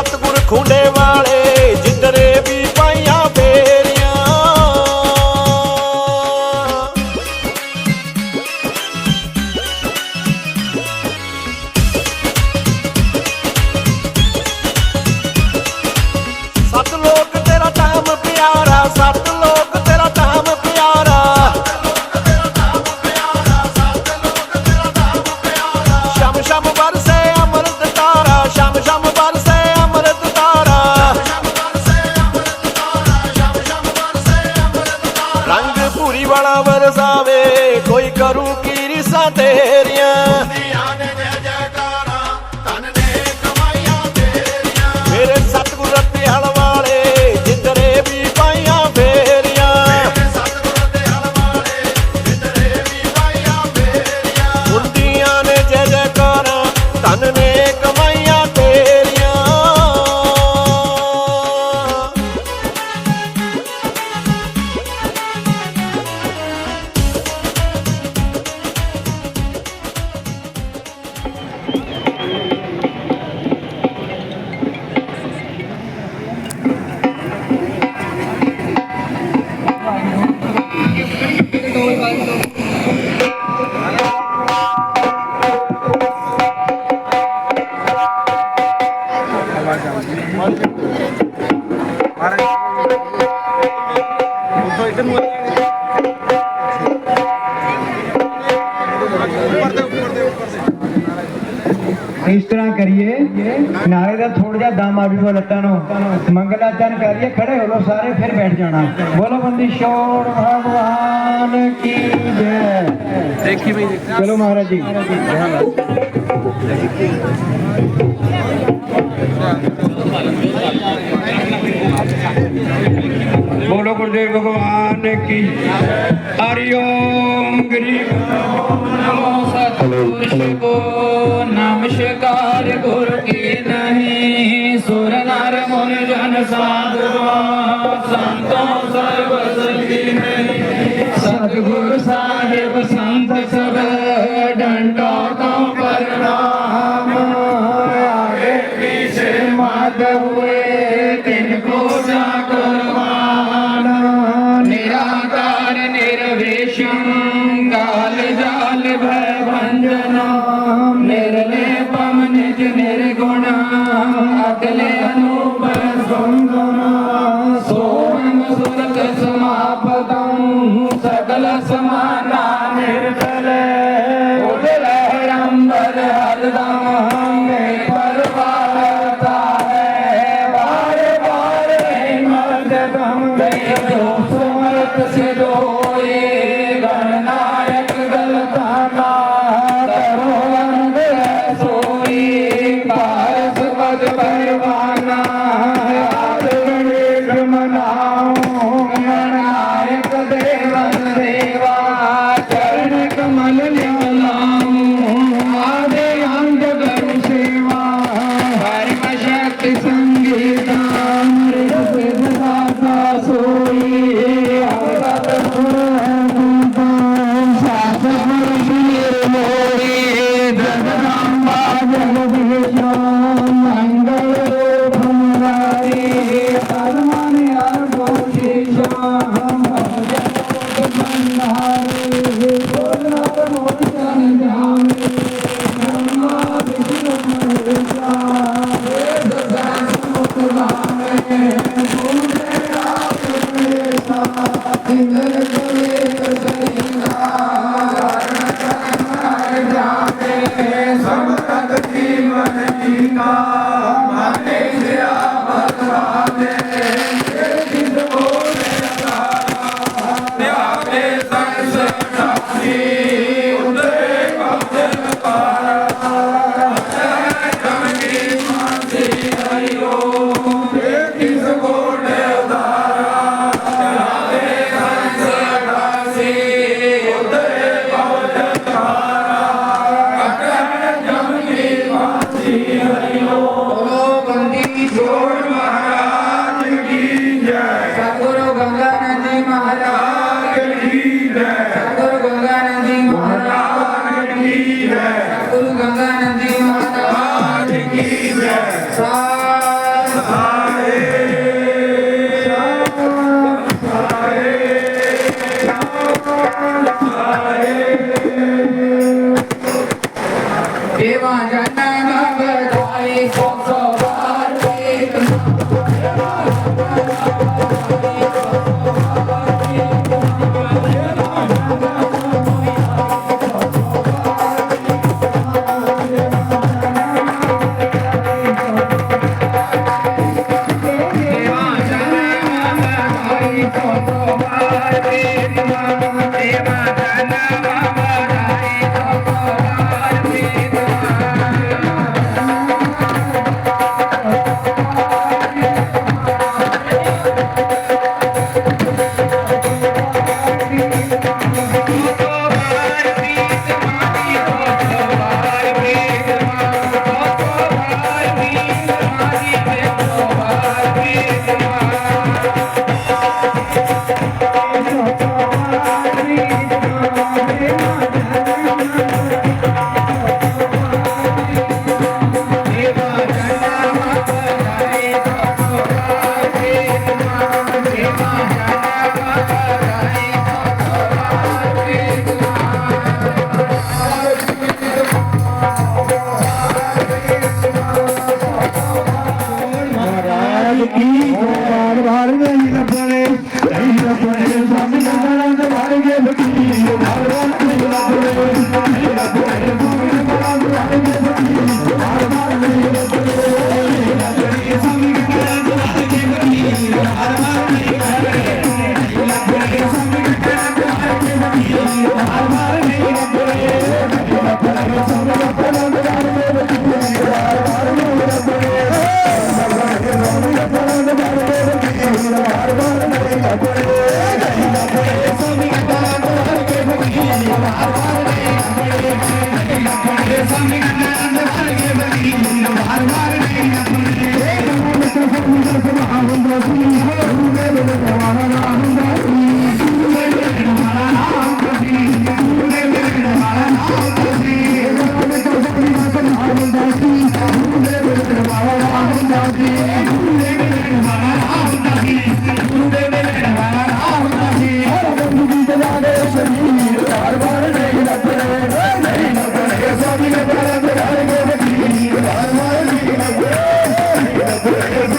ਸਤਗੁਰ ਖੁੰਡੇ ਇਸ ਤਰ੍ਹਾਂ ਕਰੀਏ ਨਾਲੇ ਦਾ ਥੋੜਾ ਜਿਹਾ ਦਮ ਆਜੂਗਾ ਲੱਤਾਂ ਨੂੰ। ਮੰਗਲਾ ਚੰਨ ਕਰੀਏ ਖੜੇ ਹੋ ਲੋ ਸਾਰੇ ਫਿਰ ਬੈਠ ਜਾਣਾ। ਬੋਲੋ ਬੰਦੀ ਸ਼ੋਰ ਭਗਵਾਨ ਕੀ ਜੈ। ਦੇਖੀ ਬਈ ਚਲੋ ਮਹਾਰਾਜ ਜੀ। ਧੰਨਵਾਦ। ਬੋਲੋ ਗੁਰਦੇਵ ਭਗਵਾਨ ਕੀ ਹਰੀ ਓਮ ਗਰੀ ਨਮੋ ਸਤਿਗੁਰ ਸ਼ਿਵੋ ਨਮਸਕਾਰ ਗੁਰ ਕੀ ਨਹੀਂ। ਸੁਰ ਨਰ ਮੁਨ ਜਨ ਸਾਧਵਾ ਸੰਤੋ ਸਰਬ ਸੰਤੀ ਨਹੀਂ। ਸਤਿਗੁਰ ਸਾਹਿਬ Johnson. Yeah.